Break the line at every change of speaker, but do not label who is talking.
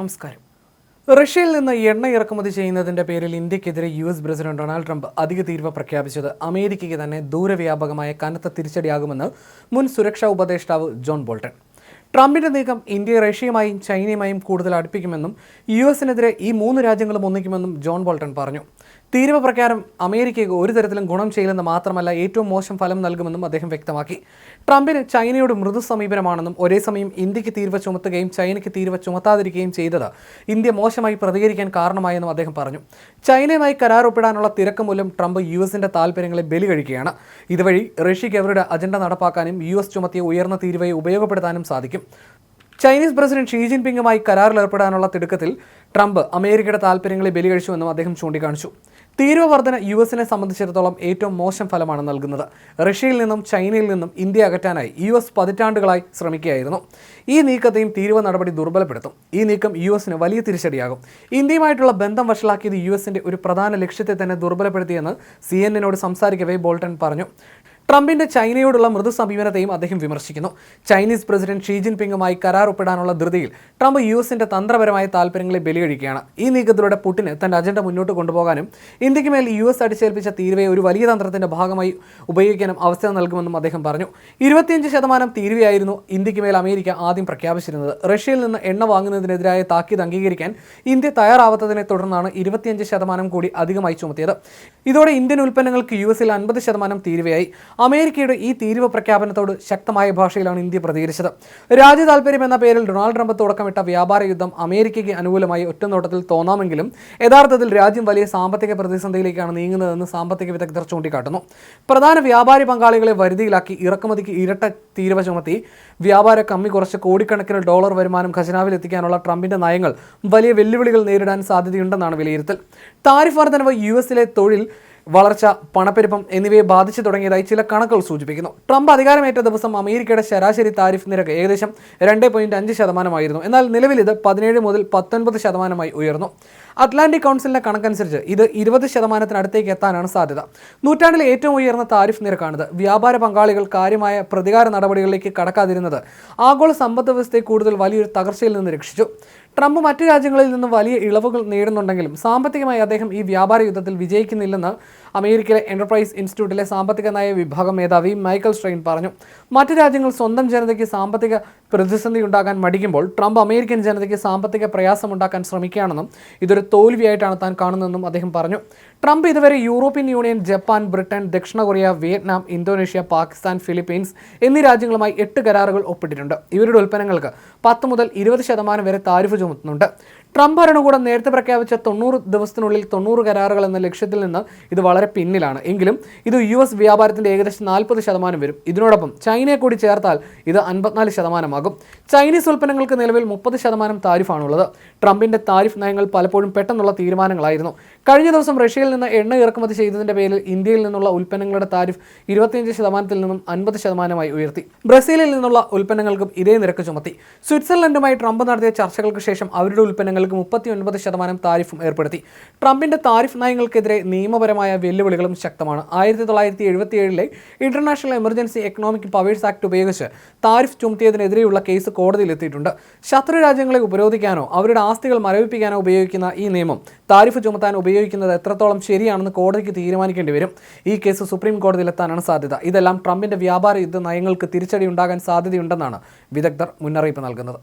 നമസ്കാരം. റഷ്യയിൽ നിന്ന് എണ്ണ ഇറക്കുമതി ചെയ്യുന്നതിന്റെ പേരിൽ ഇന്ത്യക്കെതിരെ U S president Donald Trump അധിക തീരുവ പ്രഖ്യാപിച്ചത്. അമേരിക്കയ്ക്ക് തന്നെ ദൂരവ്യാപകമായ കനത്ത തിരിച്ചടിയാകുമെന്ന് മുൻ സുരക്ഷാ ഉപദേഷ്ടാവ് ജോൺ ബോൾട്ടൺ ട്രംപിന്റെ നീക്കം ഇന്ത്യയെ റഷ്യയുമായും ചൈനയുമായും കൂടുതൽ അടുപ്പിക്കുമെന്നും യു എസിനെതിരെ ഈ മൂന്ന് രാജ്യങ്ങളും ഒന്നിക്കുമെന്നും ജോൺ ബോൾട്ടൺ പറഞ്ഞു. തീരുവ പ്രകാരം അമേരിക്കയ്ക്ക് ഒരു തരത്തിലും ഗുണം ചെയ്യില്ലെന്ന് മാത്രമല്ല ഏറ്റവും മോശം ഫലം നൽകുമെന്നും അദ്ദേഹം വ്യക്തമാക്കി. ട്രംപിന് ചൈനയോട് മൃദു സമീപനമാണെന്നും ഒരേ സമയം ഇന്ത്യയ്ക്ക് തീരുവ ചുമത്തുകയും ചൈനയ്ക്ക് തീരുവ ചുമത്താതിരിക്കുകയും ചെയ്തത് ഇന്ത്യ മോശമായി പ്രതികരിക്കാൻ കാരണമായെന്നും അദ്ദേഹം പറഞ്ഞു. ചൈനയുമായി കരാർ ഒപ്പിടാനുള്ള തിരക്ക് മൂലം ട്രംപ് യു എസിന്റെ താൽപ്പര്യങ്ങളെ ബലി കഴിക്കുകയാണ് ഇതുവഴി റഷ്യയ്ക്ക് അവരുടെ അജണ്ട നടപ്പാക്കാനും യു എസ് ചുമത്തിയ ഉയർന്ന തീരുവയെ ഉപയോഗപ്പെടുത്താനും സാധിക്കും. ചൈനീസ് പ്രസിഡന്റ് ഷീ ജിൻപിങ്ങുമായി കരാറിൽ ഏർപ്പെടാനുള്ള തിടുക്കത്തിൽ ട്രംപ് അമേരിക്കയുടെ താൽപ്പര്യങ്ങളെ ബലികഴിച്ചുവെന്നും അദ്ദേഹം ചൂണ്ടിക്കാണിച്ചു. തീരുവ വർധന യു എസിനെ സംബന്ധിച്ചിടത്തോളം ഏറ്റവും മോശം ഫലമാണ് നൽകുന്നത്. റഷ്യയിൽ നിന്നും ചൈനയിൽ നിന്നും ഇന്ത്യ അകറ്റാനായി യു എസ് പതിറ്റാണ്ടുകളായി ശ്രമിക്കുകയായിരുന്നു. ഈ നീക്കത്തെയും തീരുവ നടപടി ദുർബലപ്പെടുത്തും. ഈ നീക്കം യു എസിന് വലിയ തിരിച്ചടിയാകും. ഇന്ത്യയുമായിട്ടുള്ള ബന്ധം വഷളാക്കിയത് യു എസിന്റെ ഒരു പ്രധാന ലക്ഷ്യത്തെ തന്നെ ദുർബലപ്പെടുത്തിയെന്ന് സി എൻ എന്നോട് സംസാരിക്കവേ ബോൾട്ടൺ പറഞ്ഞു. ട്രംപിന്റെ ചൈനയോടുള്ള മൃദു സമീപനത്തെയും അദ്ദേഹം വിമർശിക്കുന്നു. ചൈനീസ് പ്രസിഡന്റ് ഷീ ജിൻപിങ്ങുമായി കരാർ ഒപ്പിടാനുള്ള ധൃതിയിൽ ട്രംപ് യു എസിന്റെ തന്ത്രപരമായ താൽപ്പര്യങ്ങളെ ബലികഴിക്കുകയാണ്. ഈ നീക്കത്തിലൂടെ പുടിന് തന്റെ അജണ്ട മുന്നോട്ട് കൊണ്ടുപോകാനും ഇന്ത്യയ്ക്ക് മേൽ യു എസ് അടിച്ചേൽപ്പിച്ച തീരുവയെ ഒരു വലിയ തന്ത്രത്തിന്റെ ഭാഗമായി ഉപയോഗിക്കാനും അവസരം നൽകുമെന്നും അദ്ദേഹം പറഞ്ഞു. ഇരുപത്തിയഞ്ച് ശതമാനം തീരുവയായിരുന്നു ഇന്ത്യയ്ക്ക് മേൽ അമേരിക്ക ആദ്യം പ്രഖ്യാപിച്ചിരുന്നത്. റഷ്യയിൽ നിന്ന് എണ്ണ വാങ്ങുന്നതിനെതിരായ താക്കീത് അംഗീകരിക്കാൻ ഇന്ത്യ തയ്യാറാവാത്തതിനെ തുടർന്നാണ് ഇരുപത്തിയഞ്ച് ശതമാനം കൂടി അധികമായി ചുമത്തിയത്. ഇതോടെ ഇന്ത്യൻ ഉൽപ്പന്നങ്ങൾക്ക് യു എസിൽ അൻപത് ശതമാനം തീരുവയായി. അമേരിക്കയുടെ ഈ തീരുവ പ്രഖ്യാപനത്തോട് ശക്തമായ ഭാഷയിലാണ് ഇന്ത്യ പ്രതികരിച്ചത്. രാജ്യ താൽപര്യം എന്ന പേരിൽ ഡൊണാൾഡ് ട്രംപ് തുടക്കമിട്ട വ്യാപാര യുദ്ധം അമേരിക്കയ്ക്ക് അനുകൂലമായി ഒറ്റനോട്ടത്തിൽ തോന്നാമെങ്കിലും യഥാർത്ഥത്തിൽ രാജ്യം വലിയ സാമ്പത്തിക പ്രതിസന്ധിയിലേക്കാണ് നീങ്ങുന്നതെന്ന് സാമ്പത്തിക വിദഗ്ധർ ചൂണ്ടിക്കാട്ടുന്നു. പ്രധാന വ്യാപാരി പങ്കാളികളെ വരുതിയിലാക്കി ഇറക്കുമതിക്ക് ഇരട്ട തീരുവ ചുമത്തി. വ്യാപാര കമ്മി കുറച്ച് കോടിക്കണക്കിന് ഡോളർ വരുമാനം ഖജനാവിൽ എത്തിക്കാനുള്ള ട്രംപിന്റെ നയങ്ങൾ വലിയ വെല്ലുവിളികൾ നേരിടാൻ സാധ്യതയുണ്ടെന്നാണ് വിലയിരുത്തൽ. താരിഫ് വർധനവ് യു എസിലെ തൊഴിൽ വളർച്ച പണപ്പെരുപ്പം എന്നിവയെ ബാധിച്ചു തുടങ്ങിയതായി ചില കണക്കുകൾ സൂചിപ്പിക്കുന്നു. ട്രംപ് അധികാരമേറ്റ ദിവസം അമേരിക്കയുടെ ശരാശരി താരിഫ് നിരക്ക് ഏകദേശം രണ്ട് പോയിന്റ് അഞ്ച് ശതമാനമായിരുന്നു. എന്നാൽ നിലവിൽ ഇത് പതിനേഴ് മുതൽ പത്തൊൻപത് ശതമാനമായി ഉയർന്നു. അറ്റ്ലാന്റിക് കൗൺസിലിന്റെ കണക്കനുസരിച്ച് ഇത് ഇരുപത് ശതമാനത്തിനടുത്തേക്ക് എത്താനാണ് സാധ്യത. നൂറ്റാണ്ടിലെ ഏറ്റവും ഉയർന്ന താരിഫ് നിരക്കാണിത്. വ്യാപാര പങ്കാളികൾ കാര്യമായ പ്രതികാര നടപടികളിലേക്ക് കടക്കാതിരുന്നത് ആഗോള സമ്പദ് വ്യവസ്ഥയെ കൂടുതൽ വലിയൊരു തകർച്ചയിൽ നിന്ന് രക്ഷിച്ചു. ട്രംപ് മറ്റു രാജ്യങ്ങളിൽ നിന്ന് വലിയ ഇളവുകൾ നേടുന്നുണ്ടെങ്കിലും സാമ്പത്തികമായി അദ്ദേഹം ഈ വ്യാപാര യുദ്ധത്തിൽ വിജയിക്കുന്നില്ലെന്ന് അമേരിക്കയിലെ എന്റർപ്രൈസ് ഇൻസ്റ്റിറ്റ്യൂട്ടിലെ സാമ്പത്തിക നയ വിഭാഗം മേധാവി മൈക്കൽ സ്ട്രെയിൻ പറഞ്ഞു. മറ്റു രാജ്യങ്ങൾ സ്വന്തം ജനതയ്ക്ക് സാമ്പത്തിക പ്രതിസന്ധി ഉണ്ടാകാൻ മടിക്കുമ്പോൾ ട്രംപ് അമേരിക്കൻ ജനതയ്ക്ക് സാമ്പത്തിക പ്രയാസം ഉണ്ടാക്കാൻ ശ്രമിക്കുകയാണെന്നും ഇതൊരു തോൽവിയായിട്ടാണ് താൻ കാണുന്നതെന്നും അദ്ദേഹം പറഞ്ഞു. ട്രംപ് ഇതുവരെ യൂറോപ്യൻ യൂണിയൻ ജപ്പാൻ ബ്രിട്ടൻ ദക്ഷിണ Korea Vietnam Indonesia Pakistan Philippines എന്നീ രാജ്യങ്ങളുമായി എട്ട് കരാറുകൾ ഒപ്പിട്ടിട്ടുണ്ട്. ഇവരുടെ ഉൽപ്പന്നങ്ങൾക്ക് പത്ത് മുതൽ ഇരുപത് ശതമാനം വരെ താരിഫ് ചുമത്തുന്നുണ്ട്. ട്രംപ് ഭരണകൂടം നേരത്തെ പ്രഖ്യാപിച്ച തൊണ്ണൂറ് ദിവസത്തിനുള്ളിൽ തൊണ്ണൂറ് കരാറുകൾ എന്ന ലക്ഷ്യത്തിൽ നിന്ന് ഇത് വളരെ പിന്നിലാണ്. എങ്കിലും ഇത് യു എസ് വ്യാപാരത്തിന്റെ ഏകദേശം നാൽപ്പത് ശതമാനം വരും. ഇതിനോടൊപ്പം ചൈനയെ കൂടി ചേർത്താൽ ഇത് അൻപത്തിനാല് ശതമാനമാകും. ചൈനീസ് ഉൽപ്പന്നങ്ങൾക്ക് നിലവിൽ മുപ്പത് ശതമാനം താരിഫാണുള്ളത്. ട്രംപിന്റെ താരിഫ് നയങ്ങൾ പലപ്പോഴും പെട്ടെന്നുള്ള തീരുമാനങ്ങളായിരുന്നു. കഴിഞ്ഞ ദിവസം റഷ്യയിൽ നിന്ന് എണ്ണ ഇറക്കുമതി ചെയ്തതിന്റെ പേരിൽ ഇന്ത്യയിൽ നിന്നുള്ള ഉൽപ്പന്നങ്ങളുടെ താരിഫ് ഇരുപത്തിയഞ്ച് ശതമാനത്തിൽ നിന്നും അൻപത് ശതമാനമായി ഉയർത്തി. ബ്രസീലിൽ നിന്നുള്ള ഉൽപ്പന്നങ്ങൾക്കും ഇതേ നിരക്ക് ചുമത്തി. സ്വിറ്റ്സർലൻഡുമായി ട്രംപ് നടത്തിയ ചർച്ചകൾക്ക് ശേഷം അവരുടെ ഉൽപ്പന്നങ്ങൾക്ക് മുപ്പത്തി ഒൻപത് ശതമാനം താരിഫും ഏർപ്പെടുത്തി. ട്രംപിന്റെ താരിഫ് നയങ്ങൾക്കെതിരെ നിയമപരമായ വെല്ലുവിളികളും ശക്തമാണ്. ആയിരത്തി തൊള്ളായിരത്തി എഴുപത്തി ഏഴിലെ international emergency economic powers act ഉപയോഗിച്ച് താരിഫ് ചുമത്തിയതിനെതിരെയുള്ള കേസ് കോടതിയിലെത്തിയിട്ടുണ്ട് ശത്രു രാജ്യങ്ങളെ ഉപരോധിക്കാനോ അവരുടെ ആസ്തികൾ മരവിപ്പിക്കാനോ ഉപയോഗിക്കുന്ന ഈ നിയമം താരിഫ് ചുമത്താൻ ഉപയോഗിക്കുന്നത് എത്രത്തോളം ശരിയാണെന്ന് കോടതിക്ക് തീരുമാനിക്കേണ്ടി വരും. ഈ കേസ് സുപ്രീം കോടതിയിലെത്താനാണ് സാധ്യത. ഇതെല്ലാം ട്രംപിന്റെ വ്യാപാര യുദ്ധ നയങ്ങൾക്ക് തിരിച്ചടി ഉണ്ടാകാൻ സാധ്യതയുണ്ടെന്നാണ് വിദഗ്ധർ മുന്നറിയിപ്പ് നൽകുന്നത്.